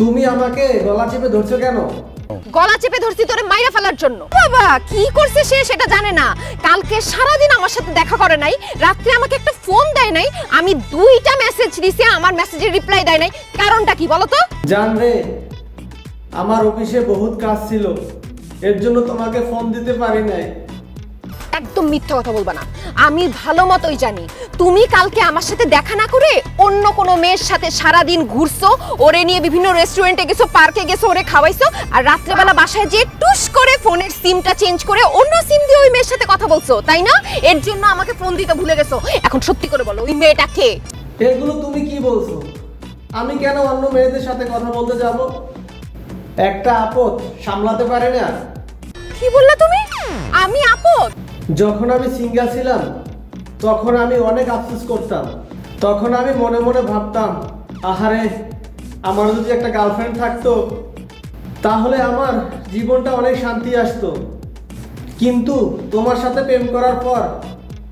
তুমি আমাকে গলা চেপে ধরছো কেন? গলা চেপে ধরছি তোরে মাইরা ফেলার জন্য। বাবা কি করছে সে সেটা জানে না। কালকে সারাদিন আমার সাথে দেখা করে নাই রাত্রে আমাকে একটা ফোন দেয় নাই আমি দুইটা মেসেজ দিছি আমার মেসেজের রিপ্লাই দেয় নাই। কারণটা কি বলো তো? জান রে আমার অফিসে বহুত কাজ ছিল এর জন্য তোমাকে ফোন দিতে পারি নাই। একদম মিথ্যা কথা বলবা না। আমি ভালো মতোই জানি। তুমি কালকে আমার সাথে দেখা না করে অন্য কোনো মেয়ের সাথে সারাদিন ঘুরছো ওরে নিয়ে বিভিন্ন রেস্টুরেন্টে গেছো পার্কে গেছো ওরে খাওয়াইছো আর রাত্রেবেলা বাসায় যে টুস করে ফোনের সিমটা চেঞ্জ করে অন্য সিম দিয়ে ওই মেয়ের সাথে কথা বলছো তাই না? এর জন্য আমাকে ফোন দিতে ভুলে গেছো। এখন সত্যি করে বলো ওই মেয়েটা কে? এগুলো তুমি কি বলছো? আমি কেন অন্য মেয়েদের সাথে কথা বলতে যাব? একটা আপদ সামলাতে পারে না। কি বললা তুমি? আমি আপদ? যখন আমি সিঙ্গেল ছিলাম, তখন আমি অনেক আফসোস করতাম। তখন আমি মনে মনে ভাবতাম, আহারে, আমার যদি একটা গার্লফ্রেন্ড থাকতো, তাহলে আমার জীবনটা অনেক শান্তি আসতো। কিন্তু তোমার সাথে প্রেম করার পর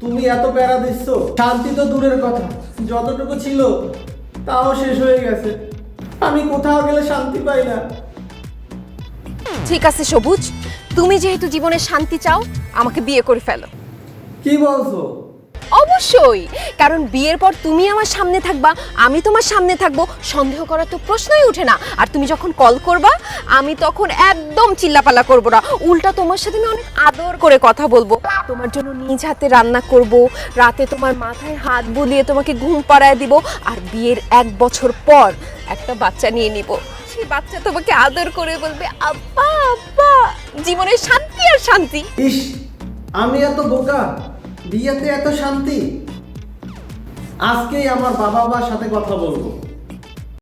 তুমি এত প্যারা দিচ্ছ, শান্তি তো দূরের কথা। যতটুকু ছিল, তাও শেষ হয়ে গেছে। আমি কোথাও গেলে শান্তি পাই না। ঠিক আছে, সবুজ। তুমি যেহেতু জীবনে শান্তি চাও আমাকে বিয়ে করে ফেলো। কি বলছো? অবশ্যই কারণ বিয়ের পর তুমি আমার সামনে থাকবা আমি তোমার সামনে থাকব সন্দেহ করার তো প্রশ্নই ওঠে না। আর তুমি যখন কল করবা আমি তখন একদম চিল্লাপাল্লা করব না। উল্টা তোমার সাথে আমি অনেক আদর করে কথা বলব। তোমার জন্য নিজ হাতে রান্না করব রাতে তোমার মাথায় হাত বুলিয়ে তোমাকে ঘুম পাড়ায় দিব আর বিয়ের এক বছর পর একটা বাচ্চা নিয়ে নিব। সেই বাচ্চা তোমাকে আদর করে বলবে আব্বা। জীবনের শান্তি আর শান্তি। ইস, আমি এত বোকা, বিয়েতে এত শান্তি। আজকেই আমার বাবা মার সাথে কথা বলব।